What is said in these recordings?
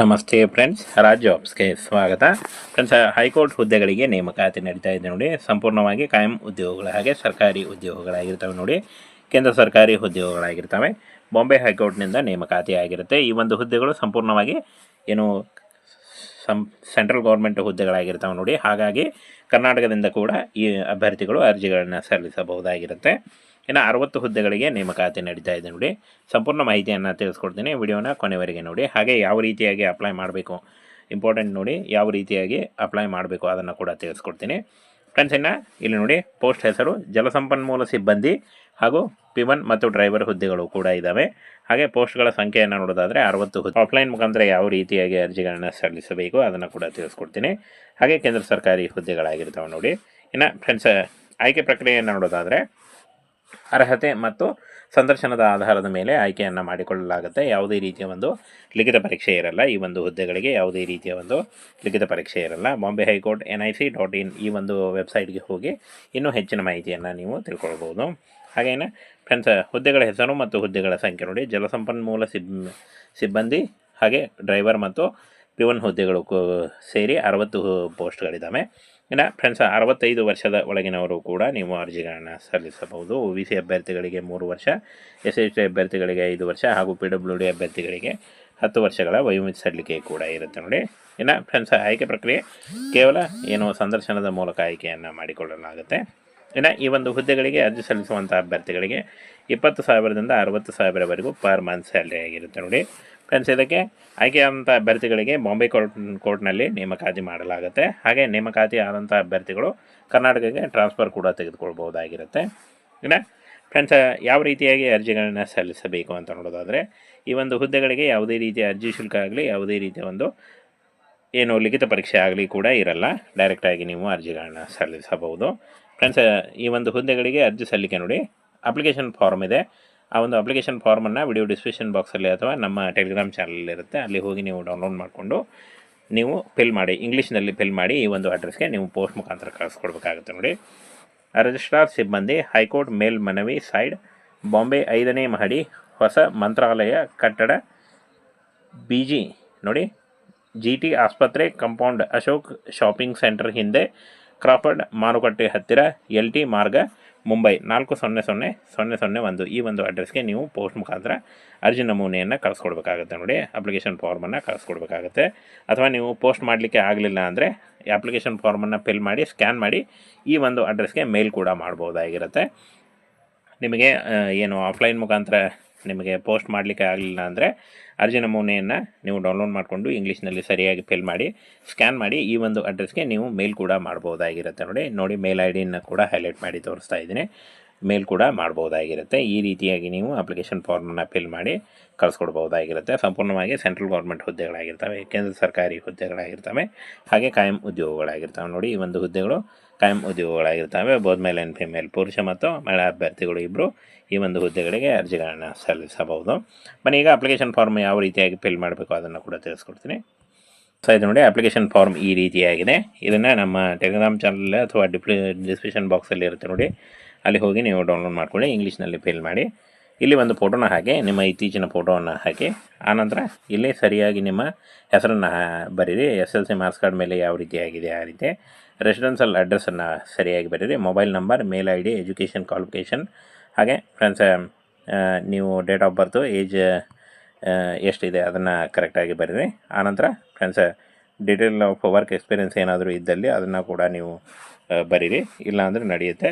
ನಮಸ್ತೆ ಫ್ರೆಂಡ್ಸ್ ರಾಜ್ ಜಾಬ್ಸ್ಗೆ ಸ್ವಾಗತ. Friends high court ಹುದ್ದೆಗಳಿಗೆ ನೇಮಕಾತಿ ನಡೀತಾ ಇದೆ ನೋಡಿ. ಸಂಪೂರ್ಣವಾಗಿ ಕಾಯಂ ಉದ್ಯೋಗಗಳ ಹಾಗೆ ಸರ್ಕಾರಿ ಉದ್ಯೋಗಗಳಾಗಿರ್ತವೆ ನೋಡಿ. ಕೇಂದ್ರ ಸರ್ಕಾರಿ ಉದ್ಯೋಗಗಳಾಗಿರ್ತವೆ. ಬಾಂಬೆ ಹೈಕೋರ್ಟ್ನಿಂದ ನೇಮಕಾತಿ ಆಗಿರುತ್ತೆ. ಈ ಒಂದು ಹುದ್ದೆಗಳು ಸಂಪೂರ್ಣವಾಗಿ ಏನು ಸಂ, ಸೆಂಟ್ರಲ್ ಗೌರ್ಮೆಂಟ್ ಹುದ್ದೆಗಳಾಗಿರ್ತವೆ ನೋಡಿ. ಹಾಗಾಗಿ ಕರ್ನಾಟಕದಿಂದ ಕೂಡ ಈ ಅಭ್ಯರ್ಥಿಗಳು ಅರ್ಜಿಗಳನ್ನು ಸಲ್ಲಿಸಬಹುದಾಗಿರುತ್ತೆ. ಇನ್ನು ಅರವತ್ತು ಹುದ್ದೆಗಳಿಗೆ ನೇಮಕಾತಿ ನಡೀತಾ ಇದೆ ನೋಡಿ. ಸಂಪೂರ್ಣ ಮಾಹಿತಿಯನ್ನು ತಿಳಿಸ್ಕೊಡ್ತೀನಿ. ವಿಡಿಯೋನ ಕೊನೆವರೆಗೆ ನೋಡಿ. ಹಾಗೆ ಯಾವ ರೀತಿಯಾಗಿ ಅಪ್ಲೈ ಮಾಡಬೇಕು? ಇಂಪಾರ್ಟೆಂಟ್ ನೋಡಿ. ಯಾವ ರೀತಿಯಾಗಿ ಅಪ್ಲೈ ಮಾಡಬೇಕು ಅದನ್ನು ಕೂಡ ತಿಳಿಸ್ಕೊಡ್ತೀನಿ. ಫ್ರೆಂಡ್ಸ್ ಇನ್ನು ಇಲ್ಲಿ ನೋಡಿ ಪೋಸ್ಟ್ ಹೆಸರು, ಜಲಸಂಪನ್ಮೂಲ ಸಿಬ್ಬಂದಿ ಹಾಗೂ ಪಿವನ್ ಮತ್ತು ಡ್ರೈವರ್ ಹುದ್ದೆಗಳು ಕೂಡ ಇದ್ದಾವೆ ಹಾಗೆ ಪೋಸ್ಟ್ಗಳ ಸಂಖ್ಯೆಯನ್ನು ನೋಡೋದಾದರೆ ಅರವತ್ತು ಹುದ್ದೆ. ಆಫ್ಲೈನ್ ಮುಖಾಂತರ ಯಾವ ರೀತಿಯಾಗಿ ಅರ್ಜಿಗಳನ್ನು ಸಲ್ಲಿಸಬೇಕು ಅದನ್ನು ಕೂಡ ತಿಳಿಸ್ಕೊಡ್ತೀನಿ. ಹಾಗೆ ಕೇಂದ್ರ ಸರ್ಕಾರಿ ಹುದ್ದೆಗಳಾಗಿರ್ತವೆ ನೋಡಿ. ಇನ್ನು ಫ್ರೆಂಡ್ಸ್ ಆಯ್ಕೆ ಪ್ರಕ್ರಿಯೆಯನ್ನು ನೋಡೋದಾದರೆ ಅರ್ಹತೆ ಮತ್ತು ಸಂದರ್ಶನದ ಆಧಾರದ ಮೇಲೆ ಆಯ್ಕೆಯನ್ನು ಮಾಡಿಕೊಳ್ಳಲಾಗುತ್ತೆ. ಯಾವುದೇ ರೀತಿಯ ಒಂದು ಲಿಖಿತ ಪರೀಕ್ಷೆ ಇರಲ್ಲ. ಈ ಒಂದು ಹುದ್ದೆಗಳಿಗೆ ಯಾವುದೇ ರೀತಿಯ ಒಂದು ಲಿಖಿತ ಪರೀಕ್ಷೆ ಇರಲ್ಲ. Bombay high court N I C dot in ಈ ಒಂದು ವೆಬ್ಸೈಟ್ಗೆ ಹೋಗಿ ಇನ್ನೂ ಹೆಚ್ಚಿನ ಮಾಹಿತಿಯನ್ನು ನೀವು ತಿಳ್ಕೊಳ್ಬೋದು. ಹಾಗೇನೆ ಫ್ರೆಂಡ್ಸ್, ಹುದ್ದೆಗಳ ಹೆಸರು ಮತ್ತು ಹುದ್ದೆಗಳ ಸಂಖ್ಯೆ ನೋಡಿ. ಜಲಸಂಪನ್ಮೂಲ ಸಿಬ್, ಸಿಬ್ಬಂದಿ ಹಾಗೆ ಡ್ರೈವರ್ ಮತ್ತು ಪಿವನ್ ಹುದ್ದೆಗಳು ಕೂ- ಸೇರಿ ಅರವತ್ತು ಪೋಸ್ಟ್ಗಳಿದ್ದಾವೆ. ಇನ್ನು ಫ್ರೆಂಡ್ಸ್ ಅರವತ್ತೈದು ವರ್ಷದ ಒಳಗಿನವರು ಕೂಡ ನೀವು ಅರ್ಜಿಗಳನ್ನು ಸಲ್ಲಿಸಬಹುದು. ಒ ಬಿ ಸಿ ಅಭ್ಯರ್ಥಿಗಳಿಗೆ ಮೂರು ವರ್ಷ ಎಸ್ ಎಸ್ ಟಿ ಅಭ್ಯರ್ಥಿಗಳಿಗೆ ಐದು ವರ್ಷ ಹಾಗೂ ಪಿ ಡಬ್ಲ್ಯೂ ಡಿ ಅಭ್ಯರ್ಥಿಗಳಿಗೆ ಹತ್ತು ವರ್ಷಗಳ ವಯೋಮಿತಿ ಸಲ್ಲಿಕೆ ಕೂಡ ಇರುತ್ತೆ ನೋಡಿ. ಇನ್ನು ಫ್ರೆಂಡ್ಸ್ ಆಯ್ಕೆ ಪ್ರಕ್ರಿಯೆ ಕೇವಲ ಏನು ಸಂದರ್ಶನದ ಮೂಲಕ ಆಯ್ಕೆಯನ್ನು ಮಾಡಿಕೊಳ್ಳಲಾಗುತ್ತೆ. ಇನ್ನು ಈ ಒಂದು ಹುದ್ದೆಗಳಿಗೆ ಅರ್ಜಿ ಸಲ್ಲಿಸುವಂಥ ಅಭ್ಯರ್ಥಿಗಳಿಗೆ ಇಪ್ಪತ್ತು ಸಾವಿರದಿಂದ ಅರವತ್ತು ಸಾವಿರವರೆಗೂ ಪರ್ ಮಂತ್ ಸ್ಯಾಲ್ರಿ ಆಗಿರುತ್ತೆ ನೋಡಿ. ಫ್ರೆಂಡ್ಸ್ ಇದಕ್ಕೆ ಆಯ್ಕೆಯಾದಂಥ ಅಭ್ಯರ್ಥಿಗಳಿಗೆ ಬಾಂಬೆ ಕೋರ್ಟ್, ಕೋರ್ಟ್ನಲ್ಲಿ ನೇಮಕಾತಿ ಮಾಡಲಾಗುತ್ತೆ. ಹಾಗೆ ನೇಮಕಾತಿ ಆದಂಥ ಅಭ್ಯರ್ಥಿಗಳು ಕರ್ನಾಟಕಕ್ಕೆ ಟ್ರಾನ್ಸ್ಫರ್ ಕೂಡ ತೆಗೆದುಕೊಳ್ಬೋದಾಗಿರುತ್ತೆ ಇನ್ನು ಫ್ರೆಂಡ್ಸ್, ಯಾವ ರೀತಿಯಾಗಿ ಅರ್ಜಿಗಳನ್ನು ಸಲ್ಲಿಸಬೇಕು ಅಂತ ನೋಡೋದಾದರೆ, ಈ ಒಂದು ಹುದ್ದೆಗಳಿಗೆ ಯಾವುದೇ ರೀತಿಯ ಅರ್ಜಿ ಶುಲ್ಕ ಆಗಲಿ, ಯಾವುದೇ ರೀತಿಯ ಒಂದು ಏನು ಲಿಖಿತ ಪರೀಕ್ಷೆ ಆಗಲಿ ಕೂಡ ಇರಲ್ಲ. ಡೈರೆಕ್ಟಾಗಿ ನೀವು ಅರ್ಜಿಗಳನ್ನ ಸಲ್ಲಿಸಬಹುದು. ಫ್ರೆಂಡ್ಸ್, ಈ ಒಂದು ಹುದ್ದೆಗಳಿಗೆ ಅರ್ಜಿ ಸಲ್ಲಿಕೆ ನೋಡಿ, ಅಪ್ಲಿಕೇಶನ್ ಫಾರ್ಮ್ ಇದೆ. ಆ ಒಂದು ಅಪ್ಲಿಕೇಶನ್ ಫಾರ್ಮನ್ನು ವಿಡಿಯೋ ಡಿಸ್ಕ್ರಿಪ್ಷನ್ ಬಾಕ್ಸಲ್ಲಿ ಅಥವಾ ನಮ್ಮ ಟೆಲಿಗ್ರಾಮ್ ಚಾನಲ್ ಇರುತ್ತೆ. ಅಲ್ಲಿ ಹೋಗಿ ನೀವು ಡೌನ್ಲೋಡ್ ಮಾಡಿಕೊಂಡು ನೀವು ಫಿಲ್ ಮಾಡಿ ಇಂಗ್ಲೀಷ್ನಲ್ಲಿ ಫಿಲ್ ಮಾಡಿ ಈ ಒಂದು ಅಡ್ರೆಸ್ಗೆ ನೀವು ಪೋಸ್ಟ್ ಮುಖಾಂತರ ಕಳಿಸ್ಕೊಡ್ಬೇಕಾಗುತ್ತೆ ನೋಡಿ. ರಿಜಿಸ್ಟ್ರಾರ್ ಸಿಬ್ಬಂದಿ ಹೈಕೋರ್ಟ್ ಮೇಲ್ ಮನವಿ ಸೈಡ್ ಬಾಂಬೆ ಐದನೇ ಮಹಡಿ, ಹೊಸ ಮಂತ್ರಾಲಯ ಕಟ್ಟಡ ಬಿ ಜಿ ನೋಡಿ ಜಿ ಆಸ್ಪತ್ರೆ ಕಂಪೌಂಡ್ ಅಶೋಕ್ ಶಾಪಿಂಗ್ ಸೆಂಟರ್ ಹಿಂದೆ ಕ್ರಾಫರ್ಡ್ ಮಾರುಕಟ್ಟೆ ಹತ್ತಿರ ಎಲ್ ಟಿ ಮಾರ್ಗ ಮುಂಬೈ ನಾಲ್ಕು ಸೊನ್ನೆ ಸೊನ್ನೆ ಸೊನ್ನೆ ಸೊನ್ನೆ ಒಂದು ಈ ಒಂದು ಅಡ್ರೆಸ್ಗೆ ನೀವು ಪೋಸ್ಟ್ ಮುಖಾಂತರ ಅರ್ಜಿ ನಮೂನೆಯನ್ನು ಕಳಿಸ್ಕೊಡ್ಬೇಕಾಗುತ್ತೆ ನೋಡಿ. ಅಪ್ಲಿಕೇಶನ್ ಫಾರ್ಮನ್ನು ಕಳಿಸ್ಕೊಡ್ಬೇಕಾಗುತ್ತೆ. ಅಥವಾ ನೀವು ಪೋಸ್ಟ್ ಮಾಡಲಿಕ್ಕೆ ಆಗಲಿಲ್ಲ ಅಂದರೆ ಅಪ್ಲಿಕೇಶನ್ ಫಾರ್ಮನ್ನು ಫಿಲ್ ಮಾಡಿ ಸ್ಕ್ಯಾನ್ ಮಾಡಿ ಈ ಒಂದು ಅಡ್ರೆಸ್ಗೆ ಮೇಲ್ ಕೂಡ ಮಾಡ್ಬೋದಾಗಿರುತ್ತೆ. ನಿಮಗೆ ಏನು ಆಫ್ಲೈನ್ ಮುಖಾಂತರ ನಿಮಗೆ ಪೋಸ್ಟ್ ಮಾಡಲಿಕ್ಕೆ ಆಗಲಿಲ್ಲ ಅಂದರೆ ಅರ್ಜಿ ನಮೂನೆಯನ್ನು ನೀವು ಡೌನ್ಲೋಡ್ ಮಾಡಿಕೊಂಡು ಇಂಗ್ಲೀಷ್ನಲ್ಲಿ ಸರಿಯಾಗಿ ಫಿಲ್ ಮಾಡಿ ಸ್ಕ್ಯಾನ್ ಮಾಡಿ ಈ ಒಂದು ಅಡ್ರೆಸ್ಗೆ ನೀವು ಮೇಲ್ ಕೂಡ ಮಾಡ್ಬೋದಾಗಿರುತ್ತೆ. ನೋಡಿ ನೋಡಿ ಮೇಲ್ ಐ ಡಿನ ಕೂಡ ಹೈಲೈಟ್ ಮಾಡಿ ತೋರಿಸ್ತಾ ಇದ್ದೀನಿ. ಮೇಲ್ ಕೂಡ ಮಾಡ್ಬೋದಾಗಿರುತ್ತೆ. ಈ ರೀತಿಯಾಗಿ ನೀವು ಅಪ್ಲಿಕೇಶನ್ ಫಾರ್ಮನ್ನು ಫಿಲ್ ಮಾಡಿ ಕಳಿಸ್ಕೊಡ್ಬೋದಾಗಿರುತ್ತೆ. ಸಂಪೂರ್ಣವಾಗಿ ಸೆಂಟ್ರಲ್ ಗೌರ್ಮೆಂಟ್ ಹುದ್ದೆಗಳಾಗಿರ್ತವೆ, ಕೇಂದ್ರ ಸರ್ಕಾರಿ ಹುದ್ದೆಗಳಾಗಿರ್ತವೆ, ಹಾಗೆ ಕಾಯಂ ಉದ್ಯೋಗಗಳಾಗಿರ್ತವೆ. ನೋಡಿ, ಈ ಒಂದು ಹುದ್ದೆಗಳು ಕಾಯಂ ಉದ್ಯೋಗಗಳಾಗಿರ್ತವೆ, ಬೋಧ ಮೇಲ್ ಆ್ಯಂಡ್ ಫಿಮೇಲ್ ಪುರುಷ ಮತ್ತು ಮಹಿಳಾ ಅಭ್ಯರ್ಥಿಗಳು ಇಬ್ಬರು ಈ ಒಂದು ಹುದ್ದೆಗಳಿಗೆ ಅರ್ಜಿಗಳನ್ನು ಸಲ್ಲಿಸಬಹುದು. ಬನ್ನಿ, ಈಗ ಅಪ್ಲಿಕೇಶನ್ ಫಾರ್ಮ್ ಯಾವ ರೀತಿಯಾಗಿ ಫಿಲ್ ಮಾಡಬೇಕು ಅದನ್ನು ಕೂಡ ತಿಳಿಸ್ಕೊಡ್ತೀನಿ. ಸೊ ಇದು ನೋಡಿ ಅಪ್ಲಿಕೇಶನ್ ಫಾರ್ಮ್ ಈ ರೀತಿಯಾಗಿದೆ. ಇದನ್ನು ನಮ್ಮ ಟೆಲಿಗ್ರಾಮ್ ಚಾನಲ್ ಅಥವಾ ಡಿಪ್ಲಿ ಡಿಸ್ಕ್ರಿಪ್ಷನ್ ಬಾಕ್ಸಲ್ಲಿ ಇರುತ್ತೆ ನೋಡಿ. ಅಲ್ಲಿ ಹೋಗಿ ನೀವು ಡೌನ್ಲೋಡ್ ಮಾಡ್ಕೊಳ್ಳಿ ಇಂಗ್ಲೀಷ್ನಲ್ಲಿ ಫಿಲ್ ಮಾಡಿ. ಇಲ್ಲಿ ಒಂದು ಫೋಟೋನ ಹಾಕಿ ನಿಮ್ಮ ಇತ್ತೀಚಿನ ಫೋಟೋವನ್ನು ಹಾಕಿ ಆನಂತರ ಇಲ್ಲಿ ಸರಿಯಾಗಿ ನಿಮ್ಮ ಹೆಸರನ್ನು ಬರೀರಿ S L C marks card ಮೇಲೆ ಯಾವ ರೀತಿ ಆಗಿದೆ ಆ ರೀತಿ. ರೆಸಿಡೆನ್ಷಿಯಲ್ ಅಡ್ರೆಸ್ಸನ್ನು ಸರಿಯಾಗಿ ಬರೀರಿ mobile number mail I D education qualification ಹಾಗೆ ಫ್ರೆಂಡ್ಸ್ ನೀವು ಡೇಟ್ ಆಫ್ ಬರ್ತು ಏಜ್ ಎಷ್ಟಿದೆ ಅದನ್ನು ಕರೆಕ್ಟಾಗಿ ಬರೀರಿ ಆನಂತರ friends detail of work experience ಏನಾದರೂ ಇದ್ದಲ್ಲಿ ಅದನ್ನು ಕೂಡ ನೀವು ಬರೀರಿ ಇಲ್ಲಾಂದರೆ ನಡೆಯುತ್ತೆ.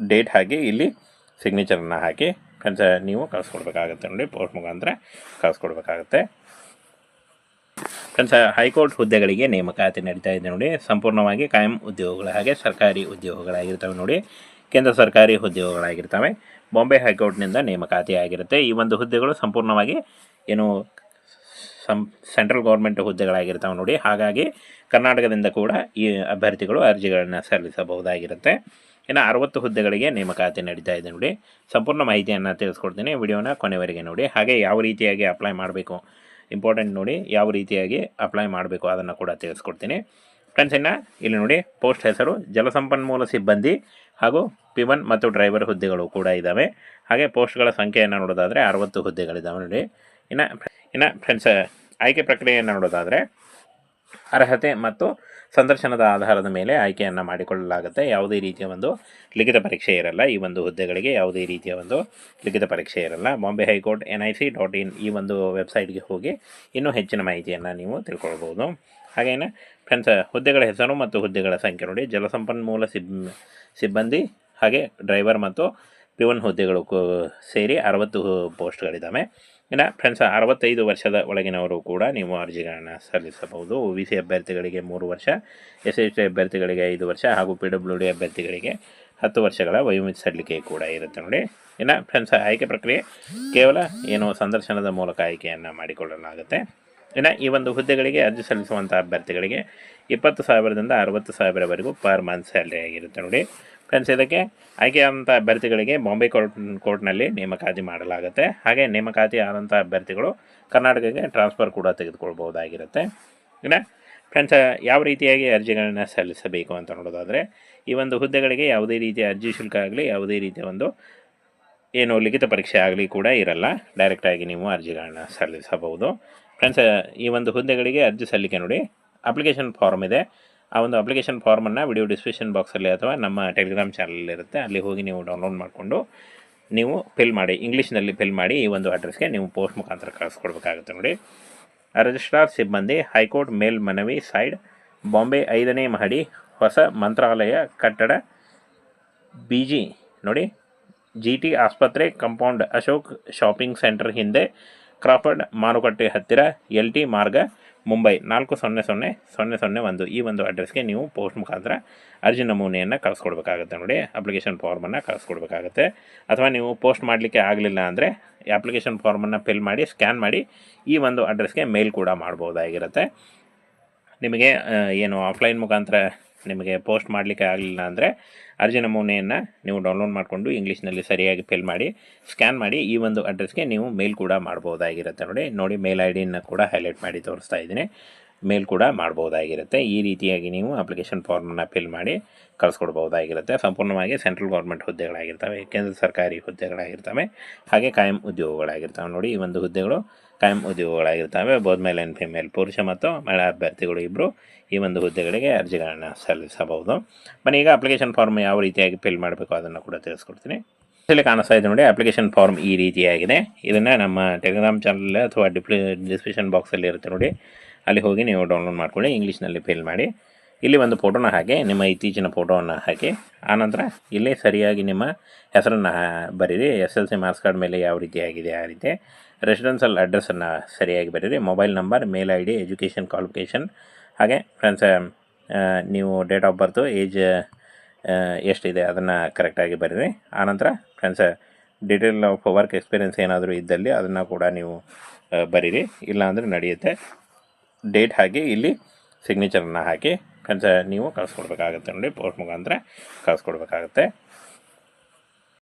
ಡೇಟ್ ಹಾಕಿ ಇಲ್ಲಿ ಸಿಗ್ನೇಚರನ್ನು ಹಾಕಿ. ಫ್ರೆಂಡ್ಸ್ ನೀವು ಕಳಿಸ್ಕೊಡ್ಬೇಕಾಗತ್ತೆ ನೋಡಿ ಪೋಸ್ಟ್ ಮುಖಾಂತರ ಕಳಿಸ್ಕೊಡ್ಬೇಕಾಗತ್ತೆ ಕನ್ಸ ಹೈಕೋರ್ಟ್ ಹುದ್ದೆಗಳಿಗೆ ನೇಮಕಾತಿ ನಡೀತಾ ಇದೆ ನೋಡಿ. ಸಂಪೂರ್ಣವಾಗಿ ಕಾಯಂ ಉದ್ಯೋಗಗಳ ಹಾಗೆ ಸರ್ಕಾರಿ ಉದ್ಯೋಗಗಳಾಗಿರ್ತವೆ ನೋಡಿ. ಕೇಂದ್ರ ಸರ್ಕಾರಿ ಉದ್ಯೋಗಗಳಾಗಿರ್ತವೆ. ಬಾಂಬೆ ಹೈಕೋರ್ಟ್ನಿಂದ ನೇಮಕಾತಿ ಆಗಿರುತ್ತೆ. ಈ ಒಂದು ಹುದ್ದೆಗಳು ಸಂಪೂರ್ಣವಾಗಿ ಏನು ಸಂ, ಸೆಂಟ್ರಲ್ ಗೌರ್ಮೆಂಟ್ ಹುದ್ದೆಗಳಾಗಿರ್ತವೆ ನೋಡಿ. ಹಾಗಾಗಿ ಕರ್ನಾಟಕದಿಂದ ಕೂಡ ಈ ಅಭ್ಯರ್ಥಿಗಳು ಅರ್ಜಿಗಳನ್ನು ಸಲ್ಲಿಸಬಹುದಾಗಿರುತ್ತೆ. ಇನ್ನು ಅರವತ್ತು ಹುದ್ದೆಗಳಿಗೆ ನೇಮಕಾತಿ ನಡೀತಾ ಇದೆ ನೋಡಿ. ಸಂಪೂರ್ಣ ಮಾಹಿತಿಯನ್ನು ತಿಳಿಸ್ಕೊಡ್ತೀನಿ ವಿಡಿಯೋನ ಕೊನೆವರೆಗೆ ನೋಡಿ. ಹಾಗೆ ಯಾವ ರೀತಿಯಾಗಿ ಅಪ್ಲೈ ಮಾಡಬೇಕು? ಇಂಪಾರ್ಟೆಂಟ್ ನೋಡಿ ಯಾವ ರೀತಿಯಾಗಿ ಅಪ್ಲೈ ಮಾಡಬೇಕು ಅದನ್ನು ಕೂಡ ತಿಳಿಸ್ಕೊಡ್ತೀನಿ. ಫ್ರೆಂಡ್ಸ್ ಇನ್ನು ಇಲ್ಲಿ ನೋಡಿ ಪೋಸ್ಟ್ ಹೆಸರು, ಜಲಸಂಪನ್ಮೂಲ ಸಿಬ್ಬಂದಿ ಹಾಗೂ ಪಿವನ್ ಮತ್ತು ಡ್ರೈವರ್ ಹುದ್ದೆಗಳು ಕೂಡ ಇದ್ದಾವೆ ಹಾಗೆ ಪೋಸ್ಟ್ಗಳ ಸಂಖ್ಯೆಯನ್ನು ನೋಡೋದಾದರೆ ಅರವತ್ತು ಹುದ್ದೆಗಳಿದ್ದಾವೆ ನೋಡಿ. ಇನ್ನು ಇನ್ನು ಫ್ರೆಂಡ್ಸ್ ಆಯ್ಕೆ ಪ್ರಕ್ರಿಯೆಯನ್ನು ನೋಡೋದಾದರೆ ಅರ್ಹತೆ ಮತ್ತು ಸಂದರ್ಶನದ ಆಧಾರದ ಮೇಲೆ ಆಯ್ಕೆಯನ್ನು ಮಾಡಿಕೊಳ್ಳಲಾಗುತ್ತೆ. ಯಾವುದೇ ರೀತಿಯ ಒಂದು ಲಿಖಿತ ಪರೀಕ್ಷೆ ಇರಲ್ಲ. ಈ ಒಂದು ಹುದ್ದೆಗಳಿಗೆ ಯಾವುದೇ ರೀತಿಯ ಒಂದು ಲಿಖಿತ ಪರೀಕ್ಷೆ ಇರಲ್ಲ. Bombay high court N I C dot in ಈ ಒಂದು ವೆಬ್ಸೈಟ್ಗೆ ಹೋಗಿ ಇನ್ನೂ ಹೆಚ್ಚಿನ ಮಾಹಿತಿಯನ್ನು ನೀವು ತಿಳ್ಕೊಳ್ಬೋದು. ಹಾಗೆಯೇ ಫ್ರೆಂಡ್ಸ್, ಹುದ್ದೆಗಳ ಹೆಸರು ಮತ್ತು ಹುದ್ದೆಗಳ ಸಂಖ್ಯೆ ನೋಡಿ. ಜಲಸಂಪನ್ಮೂಲ ಸಿಬ್, ಸಿಬ್ಬಂದಿ ಹಾಗೆ ಡ್ರೈವರ್ ಮತ್ತು ಪಿವನ್ ಹುದ್ದೆಗಳು ಸೇರಿ ಅರವತ್ತು ಪೋಸ್ಟ್ಗಳಿದ್ದಾವೆ. ಇನ್ನು ಫ್ರೆಂಡ್ಸ್ ಅರವತ್ತೈದು ವರ್ಷದ ಒಳಗಿನವರು ಕೂಡ ನೀವು ಅರ್ಜಿಗಳನ್ನು ಸಲ್ಲಿಸಬಹುದು. ಒ ಬಿ ಅಭ್ಯರ್ಥಿಗಳಿಗೆ ಮೂರು ವರ್ಷ, ಎಸ್ ಎಸ್ ಟಿ ಅಭ್ಯರ್ಥಿಗಳಿಗೆ ಐದು ವರ್ಷ ಹಾಗೂ ಪಿ ಡಬ್ಲ್ಯೂ ಡಿ ಅಭ್ಯರ್ಥಿಗಳಿಗೆ ಹತ್ತು ವರ್ಷಗಳ ವಯೋಮಿತಿ ಸಲ್ಲಿಕೆ ಕೂಡ ಇರುತ್ತೆ ನೋಡಿ. ಇನ್ನು ಫ್ರೆಂಡ್ಸ್ ಆಯ್ಕೆ ಪ್ರಕ್ರಿಯೆ ಕೇವಲ ಏನು ಸಂದರ್ಶನದ ಮೂಲಕ ಆಯ್ಕೆಯನ್ನು ಮಾಡಿಕೊಳ್ಳಲಾಗುತ್ತೆ. ಇನ್ನು ಈ ಒಂದು ಹುದ್ದೆಗಳಿಗೆ ಅರ್ಜಿ ಸಲ್ಲಿಸುವಂಥ ಅಭ್ಯರ್ಥಿಗಳಿಗೆ ಇಪ್ಪತ್ತು ಸಾವಿರದಿಂದ ಅರವತ್ತು ಸಾವಿರವರೆಗೂ ಪರ್ ಮಂತ್ ಸ್ಯಾಲ್ರಿ ಆಗಿರುತ್ತೆ ನೋಡಿ. ಫ್ರೆಂಡ್ಸ್ ಇದಕ್ಕೆ ಆಯ್ಕೆಯಾದಂಥ ಅಭ್ಯರ್ಥಿಗಳಿಗೆ ಬಾಂಬೆ ಕೋರ್ಟ್ ಕೋರ್ಟ್ನಲ್ಲಿ ನೇಮಕಾತಿ ಮಾಡಲಾಗುತ್ತೆ. ಹಾಗೆ ನೇಮಕಾತಿ ಆದಂಥ ಅಭ್ಯರ್ಥಿಗಳು ಕರ್ನಾಟಕಕ್ಕೆ ಟ್ರಾನ್ಸ್ಫರ್ ಕೂಡ ತೆಗೆದುಕೊಳ್ಬೋದಾಗಿರುತ್ತೆ ಇನ್ನು ಫ್ರೆಂಡ್ಸ್ ಯಾವ ರೀತಿಯಾಗಿ ಅರ್ಜಿಗಳನ್ನು ಸಲ್ಲಿಸಬೇಕು ಅಂತ ನೋಡೋದಾದರೆ, ಈ ಒಂದು ಹುದ್ದೆಗಳಿಗೆ ಯಾವುದೇ ರೀತಿಯ ಅರ್ಜಿ ಶುಲ್ಕ ಆಗಲಿ, ಯಾವುದೇ ರೀತಿಯ ಒಂದು ಏನು ಲಿಖಿತ ಪರೀಕ್ಷೆ ಆಗಲಿ ಕೂಡ ಇರಲ್ಲ. ಡೈರೆಕ್ಟಾಗಿ ನೀವು ಅರ್ಜಿಗಳನ್ನ ಸಲ್ಲಿಸಬಹುದು. ಫ್ರೆಂಡ್ಸ್ ಈ ಒಂದು ಹುದ್ದೆಗಳಿಗೆ ಅರ್ಜಿ ಸಲ್ಲಿಕೆ ನೋಡಿ ಅಪ್ಲಿಕೇಶನ್ ಫಾರ್ಮ್ ಇದೆ. ಆ ಒಂದು ಅಪ್ಲಿಕೇಶನ್ ಫಾರ್ಮನ್ನು ವಿಡಿಯೋ ಡಿಸ್ಕ್ರಿಪ್ಷನ್ ಬಾಕ್ಸಲ್ಲಿ ಅಥವಾ ನಮ್ಮ ಟೆಲಿಗ್ರಾಮ್ ಚಾನಲ್ ಇರುತ್ತೆ. ಅಲ್ಲಿ ಹೋಗಿ ನೀವು ಡೌನ್ಲೋಡ್ ಮಾಡಿಕೊಂಡು ನೀವು ಫಿಲ್ ಮಾಡಿ ಇಂಗ್ಲೀಷ್ನಲ್ಲಿ ಫಿಲ್ ಮಾಡಿ ಈ ಒಂದು ಅಡ್ರೆಸ್ಗೆ ನೀವು ಪೋಸ್ಟ್ ಮುಖಾಂತರ ಕಳಿಸ್ಕೊಡ್ಬೇಕಾಗುತ್ತೆ ನೋಡಿ. ರಿಜಿಸ್ಟ್ರಾರ್ ಸಿಬ್ಬಂದಿ ಹೈಕೋರ್ಟ್ ಮೇಲ್ ಮನವಿ ಸೈಡ್ ಬಾಂಬೆ ಐದನೇ ಮಹಡಿ, ಹೊಸ ಮಂತ್ರಾಲಯ ಕಟ್ಟಡ ಬಿ ಜಿ ನೋಡಿ ಜಿ ಟಿ ಆಸ್ಪತ್ರೆ ಕಂಪೌಂಡ್ ಅಶೋಕ್ ಶಾಪಿಂಗ್ ಸೆಂಟರ್ ಹಿಂದೆ ಕ್ರಾಫರ್ಡ್ ಮಾರುಕಟ್ಟೆ ಹತ್ತಿರ ಎಲ್ ಟಿ ಮಾರ್ಗ ಮುಂಬೈ ನಾಲ್ಕು ಸೊನ್ನೆ ಸೊನ್ನೆ ಸೊನ್ನೆ ಸೊನ್ನೆ ಒಂದು ಈ ಒಂದು ಅಡ್ರೆಸ್ಗೆ ನೀವು ಪೋಸ್ಟ್ ಮುಖಾಂತರ ಅರ್ಜಿ ನಮೂನೆಯನ್ನು ಕಳಿಸ್ಕೊಡ್ಬೇಕಾಗುತ್ತೆ ನೋಡಿ. ಅಪ್ಲಿಕೇಶನ್ ಫಾರ್ಮನ್ನು ಕಳಿಸ್ಕೊಡ್ಬೇಕಾಗುತ್ತೆ. ಅಥವಾ ನೀವು ಪೋಸ್ಟ್ ಮಾಡಲಿಕ್ಕೆ ಆಗಲಿಲ್ಲ ಅಂದರೆ ಅಪ್ಲಿಕೇಶನ್ ಫಾರ್ಮನ್ನು ಫಿಲ್ ಮಾಡಿ ಸ್ಕ್ಯಾನ್ ಮಾಡಿ ಈ ಒಂದು ಅಡ್ರೆಸ್ಗೆ ಮೇಲ್ ಕೂಡ ಮಾಡ್ಬೋದಾಗಿರುತ್ತೆ. ನಿಮಗೆ ಏನು ಆಫ್ಲೈನ್ ಮುಖಾಂತರ ನಿಮಗೆ ಪೋಸ್ಟ್ ಮಾಡಲಿಕ್ಕೆ ಆಗಲಿಲ್ಲ ಅಂದರೆ ಅರ್ಜಿ ನಮೂನೆಯನ್ನು ನೀವು ಡೌನ್ಲೋಡ್ ಮಾಡಿಕೊಂಡು ಇಂಗ್ಲೀಷ್ನಲ್ಲಿ ಸರಿಯಾಗಿ ಫಿಲ್ ಮಾಡಿ ಸ್ಕ್ಯಾನ್ ಮಾಡಿ ಈ ಒಂದು ಅಡ್ರೆಸ್ಗೆ ನೀವು ಮೇಲ್ ಕೂಡ ಮಾಡ್ಬೋದಾಗಿರುತ್ತೆ. ನೋಡಿ ನೋಡಿ ಮೇಲ್ ಐ ಡಿಯನ್ನು ಕೂಡ ಹೈಲೈಟ್ ಮಾಡಿ ತೋರಿಸ್ತಾ ಇದ್ದೀನಿ. ಮೇಲ್ ಕೂಡ ಮಾಡ್ಬೋದಾಗಿರುತ್ತೆ. ಈ ರೀತಿಯಾಗಿ ನೀವು ಅಪ್ಲಿಕೇಶನ್ ಫಾರ್ಮನ್ನು ಫಿಲ್ ಮಾಡಿ ಕಳಿಸ್ಕೊಡ್ಬೋದಾಗಿರುತ್ತೆ. ಸಂಪೂರ್ಣವಾಗಿ ಸೆಂಟ್ರಲ್ ಗೌರ್ಮೆಂಟ್ ಹುದ್ದೆಗಳಾಗಿರ್ತವೆ, ಕೇಂದ್ರ ಸರ್ಕಾರಿ ಹುದ್ದೆಗಳಾಗಿರ್ತವೆ, ಹಾಗೆ ಕಾಯಂ ಉದ್ಯೋಗಗಳಾಗಿರ್ತವೆ. ನೋಡಿ, ಈ ಒಂದು ಹುದ್ದೆಗಳು ಕಾಯಂ ಉದ್ಯೋಗಗಳಾಗಿರ್ತವೆ, ಬೋಧ ಮೇಲ್ ಆ್ಯಂಡ್ ಫಿಮೇಲ್ ಪುರುಷ ಮತ್ತು ಮಹಿಳಾ ಅಭ್ಯರ್ಥಿಗಳು ಇಬ್ಬರು ಈ ಒಂದು ಹುದ್ದೆಗಳಿಗೆ ಅರ್ಜಿಗಳನ್ನು ಸಲ್ಲಿಸಬಹುದು. ಮನೆ ಈಗ ಅಪ್ಲಿಕೇಶನ್ ಫಾರ್ಮ್ ಯಾವ ರೀತಿಯಾಗಿ ಫಿಲ್ ಮಾಡಬೇಕು ಅದನ್ನು ಕೂಡ ತಿಳಿಸ್ಕೊಡ್ತೀನಿ. ಇಲ್ಲಿ ಕಾಣಿಸ್ತಾ ಇದೆ ನೋಡಿ ಅಪ್ಲಿಕೇಶನ್ ಫಾರ್ಮ್ ಈ ರೀತಿಯಾಗಿದೆ. ಇದನ್ನು ನಮ್ಮ ಟೆಲಿಗ್ರಾಮ್ ಚಾನಲ್ ಅಥವಾ ಡಿಪ್ಲಿ ಡಿಸ್ಕ್ರಿಪ್ಷನ್ ಬಾಕ್ಸಲ್ಲಿ ಇರುತ್ತೆ ನೋಡಿ. ಅಲ್ಲಿ ಹೋಗಿ ನೀವು ಡೌನ್ಲೋಡ್ ಮಾಡ್ಕೊಳ್ಳಿ ಇಂಗ್ಲೀಷ್ನಲ್ಲಿ ಫಿಲ್ ಮಾಡಿ. ಇಲ್ಲಿ ಒಂದು ಫೋಟೋನ ಹಾಕಿ, ನಿಮ್ಮ ಇತ್ತೀಚಿನ ಫೋಟೋವನ್ನು ಹಾಕಿ, ಆನಂತರ ಇಲ್ಲಿ ಸರಿಯಾಗಿ ನಿಮ್ಮ ಹೆಸರನ್ನು ಬರೀರಿ, S L C marks card ಮೇಲೆ ಯಾವ ರೀತಿ ಆಗಿದೆ ಆ ರೀತಿ ರೆಸಿಡೆನ್ಷಿಯಲ್ ಅಡ್ರೆಸ್ಸನ್ನು ಸರಿಯಾಗಿ ಬರೀರಿ mobile number mail I D education qualification ಹಾಗೆ ಫ್ರೆಂಡ್ಸ್ ನೀವು ಡೇಟ್ ಆಫ್ ಬರ್ತು ಏಜ್ ಎಷ್ಟಿದೆ ಅದನ್ನು ಕರೆಕ್ಟಾಗಿ ಬರೀರಿ, ಆನಂತರ friends detail of work experience ಏನಾದರೂ ಇದ್ದಲ್ಲಿ ಅದನ್ನು ಕೂಡ ನೀವು ಬರೀರಿ, ಇಲ್ಲಾಂದರೆ ನಡೆಯುತ್ತೆ. ಡೇಟ್ ಹಾಕಿ ಇಲ್ಲಿ ಸಿಗ್ನೇಚರನ್ನು ಹಾಕಿ ನೀವು ಕಳಿಸ್ಕೊಡ್ಬೇಕಾಗುತ್ತೆ ನೋಡಿ ಪೋಸ್ಟ್ ಮುಖಾಂತರ ಕಳಿಸ್ಕೊಡ್ಬೇಕಾಗುತ್ತೆ.